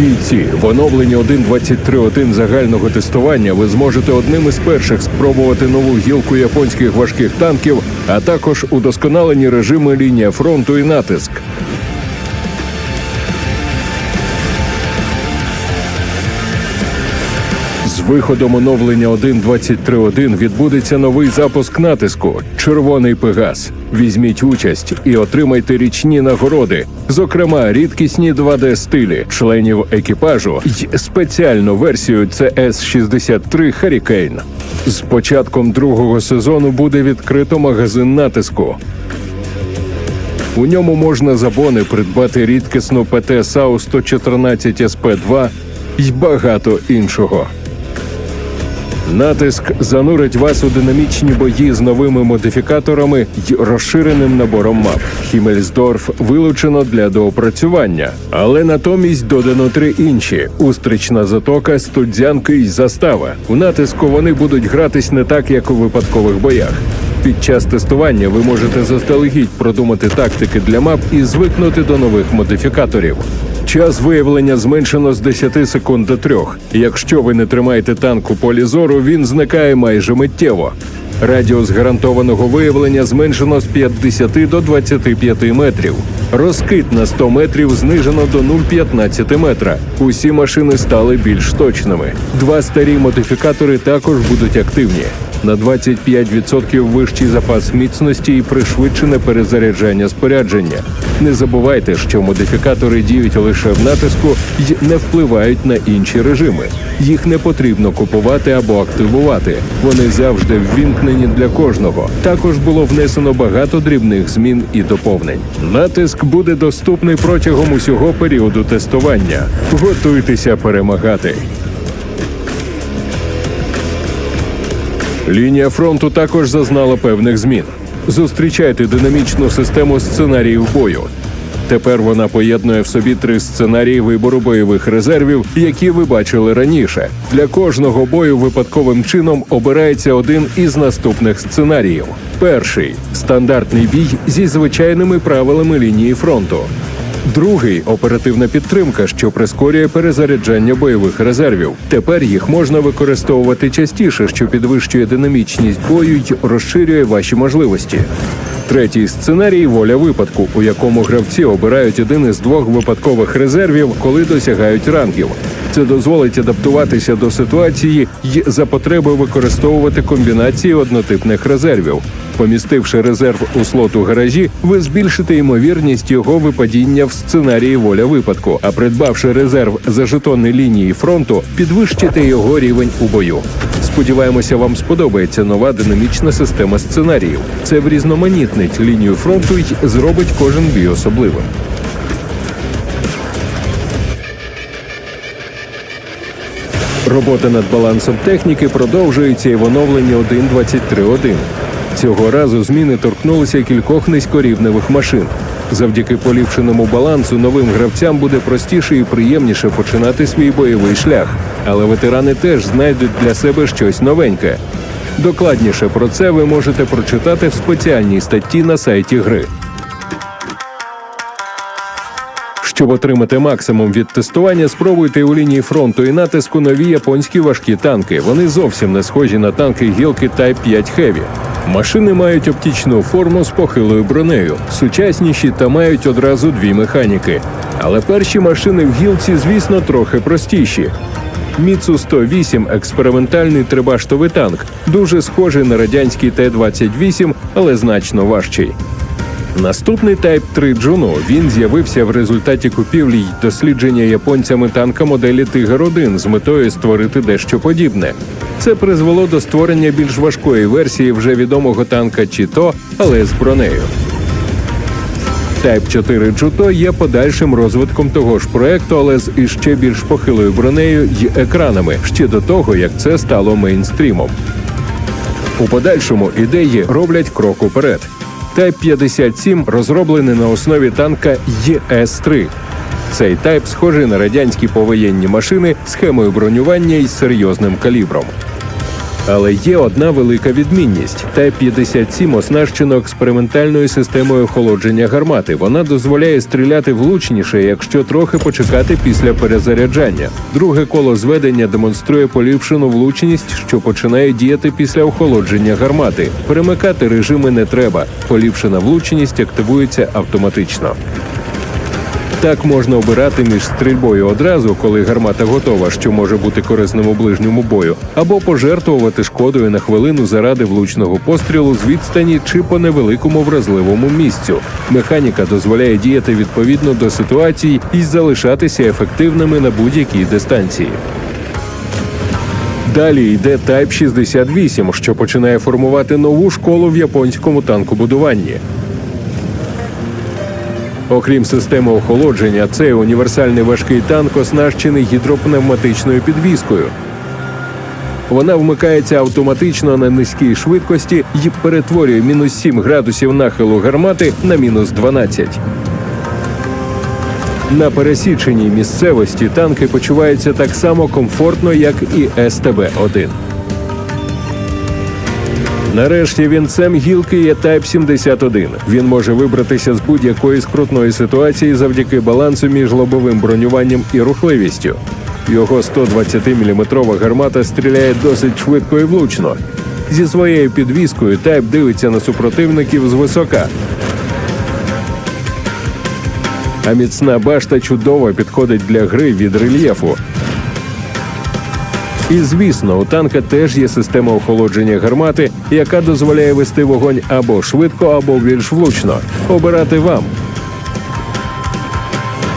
Бійці в оновленні 1.23.1 загального тестування ви зможете одним із перших спробувати нову гілку японських важких танків, а також удосконалені режими лінія фронту і натиск. Виходом оновлення 1.23.1 відбудеться новий запуск натиску Червоний Пегас. Візьміть участь і отримайте річні нагороди, зокрема рідкісні 2D стилі членів екіпажу й спеціальну версію CS-63 Hurricane. З початком другого сезону буде відкрито магазин натиску. У ньому можна за бони придбати рідкісну ПТ САУ 114 СП2 й багато іншого. Натиск занурить вас у динамічні бої з новими модифікаторами й розширеним набором мап. Хімельсдорф вилучено для доопрацювання, але натомість додано три інші: устрична затока, студзянки й застава. У натиску вони будуть гратись не так, як у випадкових боях. Під час тестування ви можете заздалегідь продумати тактики для мап і звикнути до нових модифікаторів. Час виявлення зменшено з 10 секунд до 3. Якщо ви не тримаєте танк у полі зору, він зникає майже миттєво. Радіус гарантованого виявлення зменшено з 50 до 25 метрів. Розкид на 100 метрів знижено до 0,15 метра. Усі машини стали більш точними. Два старі модифікатори також будуть активні. На 25% вищий запас міцності і пришвидшене перезаряджання спорядження. Не забувайте, що модифікатори діють лише в натиску і не впливають на інші режими. Їх не потрібно купувати або активувати. Вони завжди ввімкнені для кожного. Також було внесено багато дрібних змін і доповнень. Натиск буде доступний протягом усього періоду тестування. Готуйтеся перемагати. Лінія фронту також зазнала певних змін. Зустрічайте динамічну систему сценаріїв бою. Тепер вона поєднує в собі три сценарії вибору бойових резервів, які ви бачили раніше. Для кожного бою випадковим чином обирається один із наступних сценаріїв. Перший стандартний бій зі звичайними правилами лінії фронту. Другий оперативна підтримка, що прискорює перезаряджання бойових резервів. Тепер їх можна використовувати частіше, що підвищує динамічність бою й розширює ваші можливості. Третій сценарій воля випадку, у якому гравці обирають один із двох випадкових резервів, коли досягають рангів. Це дозволить адаптуватися до ситуації і за потреби використовувати комбінації однотипних резервів. Помістивши резерв у слот у гаражі, ви збільшите ймовірність його випадіння в сценарії воля випадку. А придбавши резерв за жетонні лінії фронту, підвищите його рівень у бою. Сподіваємося, вам сподобається нова динамічна система сценаріїв. Це врізноманітнить лінію фронту і зробить кожен бій особливим. Робота над балансом техніки продовжується і в оновленні 1.23.1. Цього разу зміни торкнулися кількох низькорівневих машин. Завдяки поліпшеному балансу новим гравцям буде простіше і приємніше починати свій бойовий шлях. Але ветерани теж знайдуть для себе щось новеньке. Докладніше про це ви можете прочитати в спеціальній статті на сайті гри. Щоб отримати максимум від тестування, спробуйте у лінії фронту і натиску нові японські важкі танки. Вони зовсім не схожі на танки гілки Type 5 Heavy. Машини мають оптичну форму з похилою бронею, сучасніші та мають одразу дві механіки. Але перші машини в гілці, звісно, трохи простіші. Міцу 108 експериментальний трибаштовий танк, дуже схожий на радянський Т-28, але значно важчий. Наступний Type 3 Juno. Він з'явився в результаті купівлі й дослідження японцями танка моделі Tiger 1 з метою створити дещо подібне. Це призвело до створення більш важкої версії вже відомого танка Чіто, але з бронею. Type 4 Juto є подальшим розвитком того ж проекту, але з іще більш похилою бронею й екранами ще до того, як це стало мейнстрімом. У подальшому ідеї роблять крок уперед. Type 57 розроблений на основі танка ЄС-3. Цей тайп схожий на радянські повоєнні машини, схемою бронювання і серйозним калібром. Але є одна велика відмінність: Type 57 оснащено експериментальною системою охолодження гармати. Вона дозволяє стріляти влучніше, якщо трохи почекати після перезаряджання. Друге коло зведення демонструє поліпшену влучність, що починає діяти після охолодження гармати. Перемикати режими не треба. Поліпшена влучність активується автоматично. Так можна обирати між стрільбою одразу, коли гармата готова, що може бути корисним у ближньому бою, або пожертвувати шкодою на хвилину заради влучного пострілу з відстані чи по невеликому вразливому місцю. Механіка дозволяє діяти відповідно до ситуацій і залишатися ефективними на будь-якій дистанції. Далі йде Type 68, що починає формувати нову школу в японському танкобудуванні. Окрім системи охолодження, цей універсальний важкий танк оснащений гідропневматичною підвіскою. Вона вмикається автоматично на низькій швидкості і перетворює мінус 7 градусів нахилу гармати на мінус 12. На пересіченій місцевості танки почуваються так само комфортно, як і СТБ-1. Нарешті вінцем гілки є Type 71. Він може вибратися з будь-якої скрутної ситуації завдяки балансу між лобовим бронюванням і рухливістю. Його 120-мм гармата стріляє досить швидко і влучно. Зі своєю підвіскою Type дивиться на супротивників звисока. А міцна башта чудово підходить для гри від рельєфу. І звісно, у танка теж є система охолодження гармати, яка дозволяє вести вогонь або швидко, або більш влучно. Обирати вам.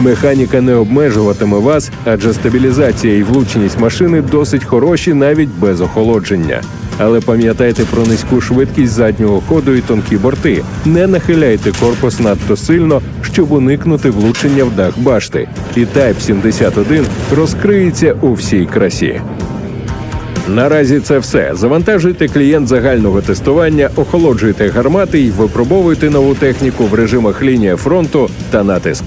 Механіка не обмежуватиме вас, адже стабілізація і влучність машини досить хороші навіть без охолодження. Але пам'ятайте про низьку швидкість заднього ходу і тонкі борти. Не нахиляйте корпус надто сильно, щоб уникнути влучення в дах башти. І Type 71 розкриється у всій красі. Наразі це все. Завантажуйте клієнт загального тестування, охолоджуйте гармати і випробовуйте нову техніку в режимах лінія фронту та натиск.